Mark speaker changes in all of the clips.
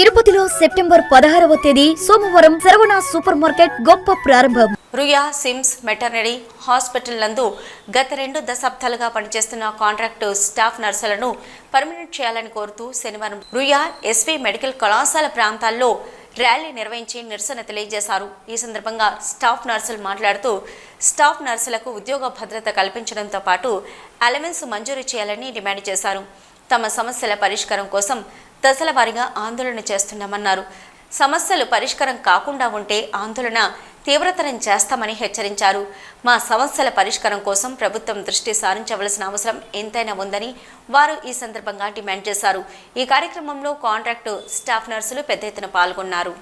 Speaker 1: తిరుపతిలో సెప్టెంబర్ పదహారవ తేదీ సోమవారం శరవణ సూపర్ మార్కెట్ గొప్ప ప్రారంభం.
Speaker 2: రుయా సిమ్స్ మెటర్నరీ హాస్పిటల్ నందు గత రెండు దశాబ్దాలుగా పనిచేస్తున్న కాంట్రాక్టు స్టాఫ్ నర్సులను పర్మనెంట్ చేయాలని కోరుతూ శనివారం రుయా ఎస్వి మెడికల్ కళాశాల ప్రాంతాల్లో ర్యాలీ నిర్వహించి నిరసన తెలియజేశారు. ఈ సందర్భంగా స్టాఫ్ నర్సులు మాట్లాడుతూ స్టాఫ్ నర్సులకు ఉద్యోగ భద్రత కల్పించడంతో పాటు అలవెన్స్ మంజూరు చేయాలని డిమాండ్ చేశారు. తమ సమస్యల పరిష్కారం కోసం దశల వారీగా ఆందోళన చేస్తున్నామన్నారు. సమస్యలు పరిష్కారం కాకుండా ఉంటే ఆందోళన తీవ్రతరం చేస్తామని హెచ్చరించారు. మా సమస్యల పరిష్కారం కోసం ప్రభుత్వం దృష్టి సారించవలసిన అవసరం ఎంతైనా ఉందని వారు ఈ సందర్భంగా డిమాండ్ చేశారు. ఈ కార్యక్రమంలో కాంట్రాక్టు స్టాఫ్ నర్సులు పెద్ద ఎత్తున పాల్గొన్నారు.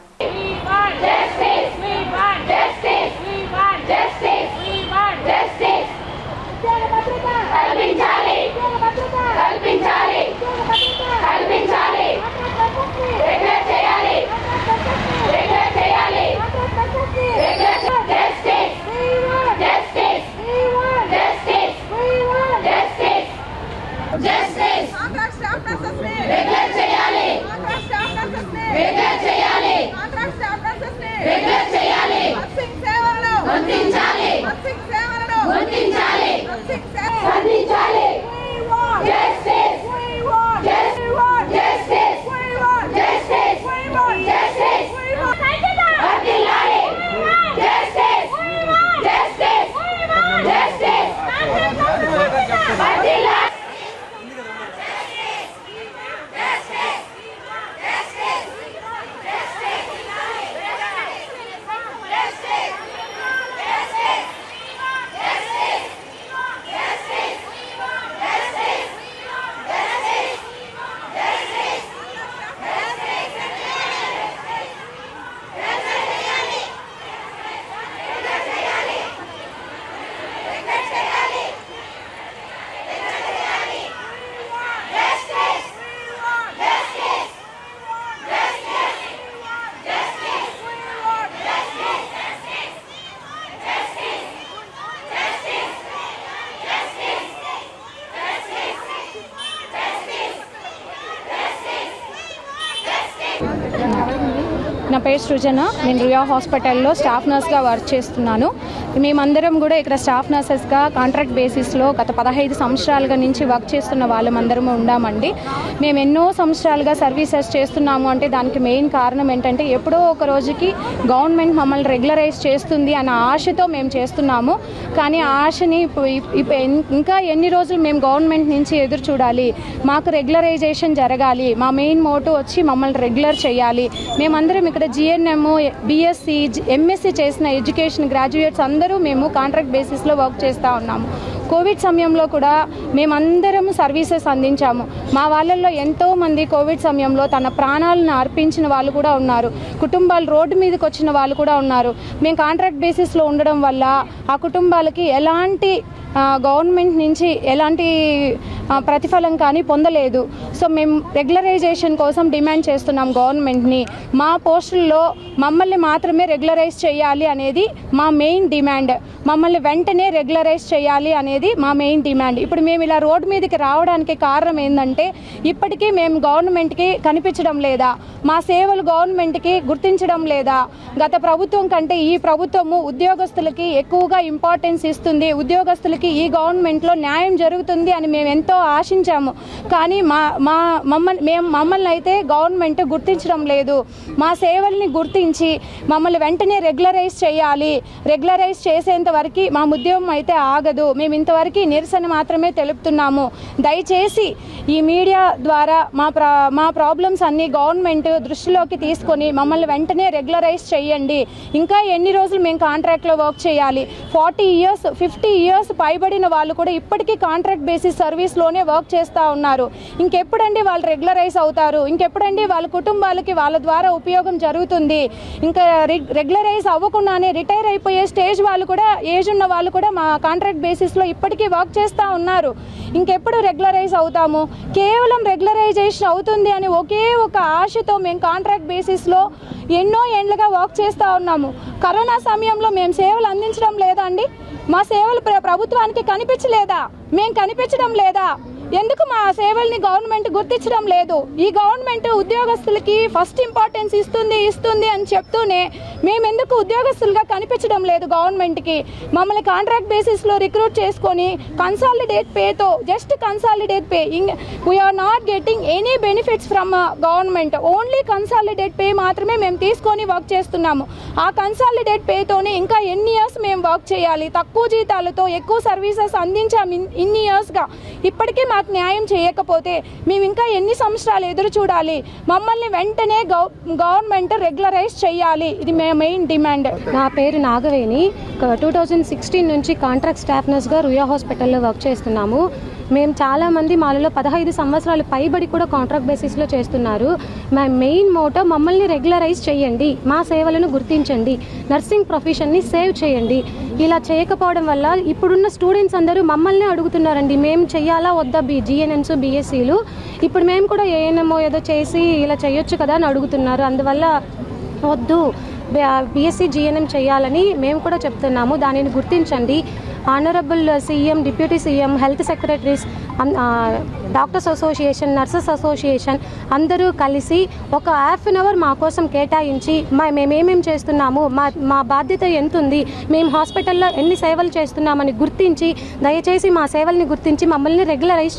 Speaker 3: స్టాఫ్ నర్సెస్ని
Speaker 4: రెగ్యులర్ చేయాలి
Speaker 3: కాంట్రాక్ట్ స్టాఫ్ నర్సెస్ని
Speaker 4: రెగ్యులర్ చేయాలి
Speaker 3: కాంట్రాక్ట్ స్టాఫ్ నర్సెస్ని
Speaker 4: రెగ్యులర్ చేయాలి
Speaker 3: నర్సింగ్ సేవలను
Speaker 4: గుర్తించాలి
Speaker 3: నర్సింగ్ సేవలను
Speaker 4: గుర్తించాలి
Speaker 3: నర్సింగ్ సేవలు
Speaker 4: స్పందించాలి
Speaker 3: We want
Speaker 4: Justice.
Speaker 3: We want
Speaker 4: Yes.
Speaker 3: We want
Speaker 4: Justice.
Speaker 3: We want
Speaker 4: Justice.
Speaker 3: We want
Speaker 4: Justice.
Speaker 3: We want
Speaker 4: వర్ధిల్లాలి జస్టిస్ జస్టిస్ జస్టిస్ వర్ధిల్లాలి
Speaker 5: నా పేరు సృజన. నేను రియా హాస్పిటల్లో స్టాఫ్ నర్స్గా వర్క్ చేస్తున్నాను. మేమందరం కూడా ఇక్కడ స్టాఫ్ నర్సెస్గా కాంట్రాక్ట్ బేసిస్లో గత పదహైదు సంవత్సరాలుగా నుంచి వర్క్ చేస్తున్న వాళ్ళమందరము ఉన్నామండి మేము ఎన్నో సంవత్సరాలుగా సర్వీసెస్ చేస్తున్నాము అంటే దానికి మెయిన్ కారణం ఏంటంటే ఎప్పుడో ఒక రోజుకి గవర్నమెంట్ మమ్మల్ని రెగ్యులరైజ్ చేస్తుంది అన్న ఆశతో మేము చేస్తున్నాము. కానీ ఆ ఆశని ఎన్- ఇంకా ఎన్ని రోజులు మేము గవర్నమెంట్ నుంచి ఎదురు చూడాలి మాకు రెగ్యులరైజేషన్ జరగాలి మా మెయిన్ మోటు వచ్చి మమ్మల్ని రెగ్యులర్ చేయాలి. మేమందరం ఇక్కడ జిఎన్ఎం బీఎస్సీ ఎంఎస్సీ చేసిన ఎడ్యుకేషన్ గ్రాడ్యుయేట్స్ అందరూ అందరూ మేము కాంట్రాక్ట్ బేసిస్లో వర్క్ చేస్తూ ఉన్నాము. కోవిడ్ సమయంలో కూడా మేమందరం సర్వీసెస్ అందించాము. మా వాళ్ళల్లో ఎంతోమంది కోవిడ్ సమయంలో తన ప్రాణాలను అర్పించిన వాళ్ళు కూడా ఉన్నారు. కుటుంబాలు రోడ్డు మీదకి వచ్చిన వాళ్ళు కూడా ఉన్నారు. మేము కాంట్రాక్ట్ బేసిస్లో ఉండడం వల్ల ఆ కుటుంబాలకి ఎలాంటి గవర్నమెంట్ నుంచి ఎలాంటి ప్రతిఫలం కానీ పొందలేదు. సో మేము రెగ్యులరైజేషన్ కోసం డిమాండ్ చేస్తున్నాం గవర్నమెంట్ని. మా పోస్టుల్లో మమ్మల్ని మాత్రమే రెగ్యులరైజ్ చేయాలి అనేది మా మెయిన్ డిమాండ్. మమ్మల్ని వెంటనే రెగ్యులరైజ్ చేయాలి అనేది మా మెయిన్ డిమాండ్. ఇప్పుడు మేము ఇలా రోడ్డు మీదకి రావడానికి కారణం ఏంటంటే ఇప్పటికీ మేము గవర్నమెంట్కి కనిపించడం లేదా మా సేవలు గవర్నమెంట్కి గుర్తించడం లేదా గత ప్రభుత్వం కంటే ఈ ప్రభుత్వము ఉద్యోగస్తులకి ఎక్కువగా ఇంపార్టెన్స్ ఇస్తుంది ఉద్యోగస్తులకి ఈ గవర్నమెంట్లో న్యాయం జరుగుతుంది అని మేము ఎంతో ఆశించాము. కానీ మా మా మమ్మల్ని మేము మమ్మల్ని అయితే గవర్నమెంట్ గుర్తించడం లేదు. మా సేవల్ని గుర్తించి మమ్మల్ని వెంటనే రెగ్యులరైజ్ చేయాలి. రెగ్యులరైజ్ చేసేంత వరకు మా ఉద్యోగం అయితే ఆగదు. మేము ఇంతవరకు నిరసన మాత్రమే తెలుపుతున్నాము. దయచేసి ఈ మీడియా ద్వారా మా ప్రా మా ప్రాబ్లమ్స్ అన్ని గవర్నమెంట్ దృష్టిలోకి తీసుకొని మమ్మల్ని వెంటనే రెగ్యులరైజ్ చేయండి. ఇంకా ఎన్ని రోజులు మేము కాంట్రాక్ట్లో వర్క్ చేయాలి? ఫార్టీ ఇయర్స్ ఫిఫ్టీ ఇయర్స్ పైబడిన వాళ్ళు కూడా ఇప్పటికీ కాంట్రాక్ట్ బేసిస్ సర్వీస్లో సర్వీస్లోనే వర్క్ చేస్తూ ఉన్నారు. ఇంకెప్పుడండి వాళ్ళు రెగ్యులరైజ్ అవుతారు? ఇంకెప్పుడండి వాళ్ళ కుటుంబాలకి వాళ్ళ ద్వారా ఉపయోగం జరుగుతుంది? ఇంకా రెగ్యులరైజ్ అవ్వకుండానే రిటైర్ అయిపోయే స్టేజ్ వాళ్ళు కూడా ఏజ్ ఉన్న వాళ్ళు కూడా మా కాంట్రాక్ట్ బేసిస్లో ఇప్పటికీ వర్క్ చేస్తూ ఉన్నారు. ఇంకెప్పుడు రెగ్యులరైజ్ అవుతాము? కేవలం రెగ్యులరైజేషన్ అవుతుంది అని ఒకే ఒక ఆశతో మేము కాంట్రాక్ట్ బేసిస్లో ఎన్నో ఏండ్లుగా వర్క్ చేస్తూ ఉన్నాము. కరోనా సమయంలో మేము సేవలు అందించడం లేదా అండి? మా సేవలు ప్ర- ప్రభుత్వానికి కనిపించలేదా? మేము కనిపించడం లేదా? ఎందుకు మా సేవల్ని గవర్నమెంట్ గుర్తించడం లేదు? ఈ గవర్నమెంట్ ఉద్యోగస్తులకి ఫస్ట్ ఇంపార్టెన్స్ ఇస్తుంది ఇస్తుంది అని చెప్తూనే మేము ఎందుకు ఉద్యోగస్తులుగా కనిపించడం లేదు గవర్నమెంట్కి. మమ్మల్ని కాంట్రాక్ట్ బేసిస్లో రిక్రూట్ చేసుకొని consolidate పేతో just consolidate pay we are not getting any benefits from government. Only consolidate pay మాత్రమే మేము తీసుకొని వర్క్ చేస్తున్నాము. ఆ కన్సాలిడేట్ పేతోనే ఇంకా ఎన్ని ఇయర్స్ మేము వర్క్ చేయాలి? తక్కువ జీతాలతో ఎక్కువ సర్వీసెస్ అందించాము ఇన్ని ఇయర్స్గా. ఇప్పటికీ మాకు న్యాయం చేయకపోతే మేము ఇంకా ఎన్ని సంవత్సరాలు ఎదురు చూడాలి? మమ్మల్ని వెంటనే గవర్నమెంట్ రెగ్యులరైజ్ చేయాలి. ఇది మే మెయిన్ డిమాండ్.
Speaker 6: నా పేరు నాగవేణి. టూ థౌజండ్ సిక్స్టీన్ నుంచి కాంట్రాక్ట్ స్టాఫ్ నర్స్గా రుయా హాస్పిటల్లో వర్క్ చేస్తున్నాము. మేము చాలామంది మాలలో పదహైదు సంవత్సరాలు పైబడి కూడా కాంట్రాక్ట్ బేసిస్లో చేస్తున్నారు. మా మెయిన్ మోటో మమ్మల్ని రెగ్యులరైజ్ చేయండి. మా సేవలను గుర్తించండి. నర్సింగ్ ప్రొఫెషన్ని సేవ్ చేయండి. ఇలా చేయకపోవడం వల్ల ఇప్పుడున్న స్టూడెంట్స్ అందరూ మమ్మల్ని అడుగుతున్నారండి. మేము చేయాలా వద్దా? బి జిఎన్ఎంస్ బీఎస్సీలు ఇప్పుడు మేము కూడా ఏఎన్ఎంఓ ఏదో చేసి ఇలా చేయొచ్చు కదా అని అడుగుతున్నారు. అందువల్ల వద్దు. బీఎస్సీ జీఎన్ఎం చేయాలని మేము కూడా చెప్తున్నాము. దానిని గుర్తించండి. Honourable CM deputy CM health secretaries doctors association nurses association అందరూ కలిసి ఒక హాఫ్ అన్ అవర్ మా కోసం కేటాయించి మా మేమేమేం చేస్తున్నాము మా మా బాధ్యత ఎంత ఉంది మేము హాస్పిటల్లో ఎన్ని సేవలు చేస్తున్నామని గుర్తించి దయచేసి మా సేవల్ని గుర్తించి మమ్మల్ని రెగ్యులరైజ్